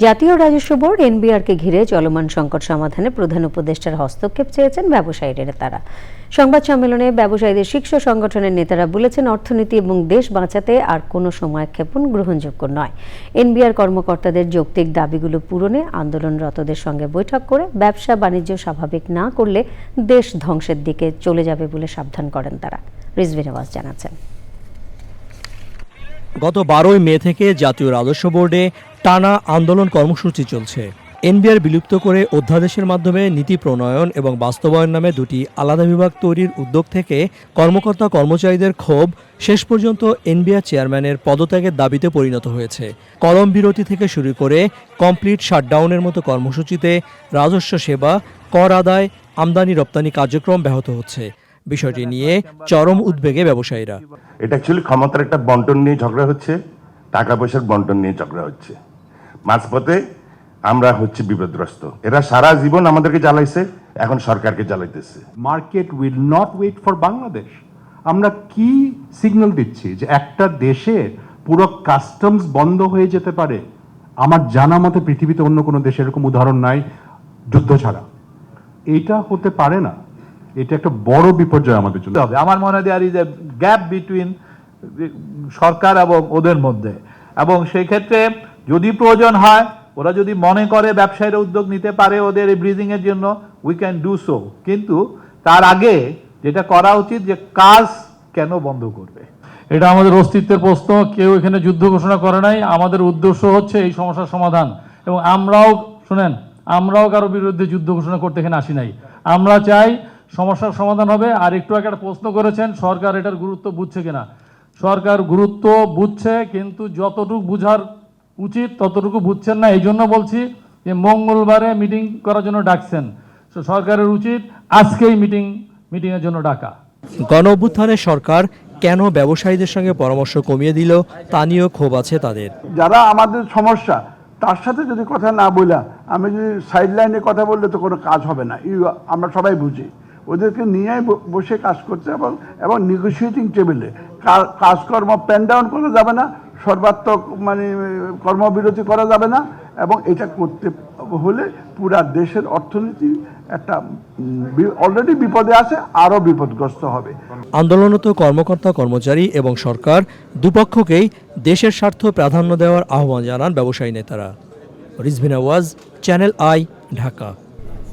জাতীয় রাজস্ব বোর্ড এনবিআরকে ঘিরে চলমান সংকট সমাধানে প্রধান উপদেষ্টার হস্তক্ষেপ চেয়েছেন ব্যবসায়ীদের তারা সংবাদ সম্মেলনে ব্যবসায়ীদের শীর্ষ সংগঠনের নেতারা বলেছেন, অর্থনীতি এবং দেশ বাঁচাতে আর কোনো সময়ক্ষেপণ গ্রহণযোগ্য নয়। এনবিআর কর্মকর্তাদের যৌক্তিক দাবিগুলো পূরণে আন্দোলনরতদের সঙ্গে বৈঠক করে ব্যবসা বাণিজ্য স্বাভাবিক না করলে দেশ ধ্বংসের দিকে চলে যাবে বলে সাবধান করেন তারা। রিজভি নওয়াজ জানাচ্ছেন। গত বারোই মে থেকে জাতীয় রাজস্ব বোর্ডে টানা আন্দোলন কর্মসূচি চলছে। এনবিআর বিলুপ্ত করে অধ্যাদেশের মাধ্যমে নীতি প্রণয়ন এবং বাস্তবায়ন নামে দুটি আলাদা বিভাগ তৈরির উদ্যোগ থেকে কর্মকর্তা কর্মচারীদের ক্ষোভ শেষ পর্যন্ত এনবিআর চেয়ারম্যানের পদত্যাগের দাবিতে পরিণত হয়েছে। কলম বিরতি থেকে শুরু করে কমপ্লিট শাটডাউনের মতো কর্মসূচিতে রাজস্ব সেবা, কর আদায়, আমদানি রপ্তানি কার্যক্রম ব্যাহত হচ্ছে। বিষয়টি নিয়ে চরম উদ্বেগে ব্যবসায়ীরা। এটা অ্যাকচুয়ালি ক্ষমতার একটা বন্টন নিয়ে ঝগড়া হচ্ছে, টাকা পয়সার বন্টন নিয়ে ঝগড়া হচ্ছে। মাঝপথে আমরা হচ্ছে বিপদগ্রস্ত। এরা সারা জীবন আমাদেরকে জ্বালাইছে এখন সরকারকে জ্বালাইতেছে। Market will not wait for Bangladesh আমরা কি সিগন্যাল দিচ্ছি যে একটা দেশে পুরো কাস্টমস বন্ধ হয়ে যেতে পারে? আমার জানা মতে পৃথিবীতে অন্য কোনো দেশে এরকম উদাহরণ নাই যুদ্ধ ছাড়া। এটা হতে পারে না। এটা একটা বড় বিপর্যয় আমাদের জন্য। হবে। আমার মনে হয় there is a gap between সরকার এবং ওদের মধ্যে। এবং সেই ক্ষেত্রে যদি প্রয়োজন হয়, ওরা যদি মনে করে ব্যবসায়ীরা উদ্যোগ নিতে পারে ওদের এই ব্রিজিং এর জন্য উই ক্যান ডু সো কিন্তু তার আগে যেটা করা উচিত যে কাজ কেন বন্ধ করবে? এটা আমাদের অস্তিত্বের প্রশ্ন, কেউ এখানে যুদ্ধ ঘোষণা করে নাই। আমাদের উদ্দেশ্য হচ্ছে এই সমস্যার সমাধান। এবং আমরাও, শুনেন, আমরাও কারও বিরুদ্ধে যুদ্ধ ঘোষণা করতে এখানে আসি নাই। আমরা চাই সমস্যার সমাধান হবে। আর একটু একটা প্রশ্ন করেছেন, সরকার এটার গুরুত্ব বুঝছে কিনা? সরকার গুরুত্ব বুঝছে, কিন্তু যতটুকু বুঝার উচিত ততটুকু বুঝছেন না এই জন্য বলছি যে মঙ্গলবারে মিটিং করার জন্য ডাকছেন। তো সরকারের উচিত আজকেই মিটিং মিটিংয়ের জন্য ডাকা। গণ অভ্যুত্থানে সরকার কেন ব্যবসায়ীদের সঙ্গে পরামর্শ কমিয়ে দিল তা নিয়েও ক্ষোভ আছে তাদের। যারা আমাদের সমস্যা তার সাথে যদি কথা না বলা আমি যদি সাইড লাইনে কথা বললে তো কোনো কাজ হবে না। ইউ আমরা সবাই বুঝি। ওদেরকে নিয়ে ব- বসে কাজ করতে এবং এবং নেগোসিয়েটিং টেবিলে কাজকর্ম প্যান ডাউন করা যাবে না, সর্বাত্মক মানে কর্মবিরতি করা যাবে না, এবং এটা করতে হলে পুরা দেশের অর্থনীতি একটা অলরেডি বিপদে আছে আরও বিপদগ্রস্ত হবে। আন্দোলনত কর্মকর্তা, কর্মচারী এবং সরকার দুপক্ষকেই দেশের স্বার্থ প্রাধান্য দেওয়ার আহ্বান জানান ব্যবসায়ী নেতারা। Rizvina was channel I, Dhaka.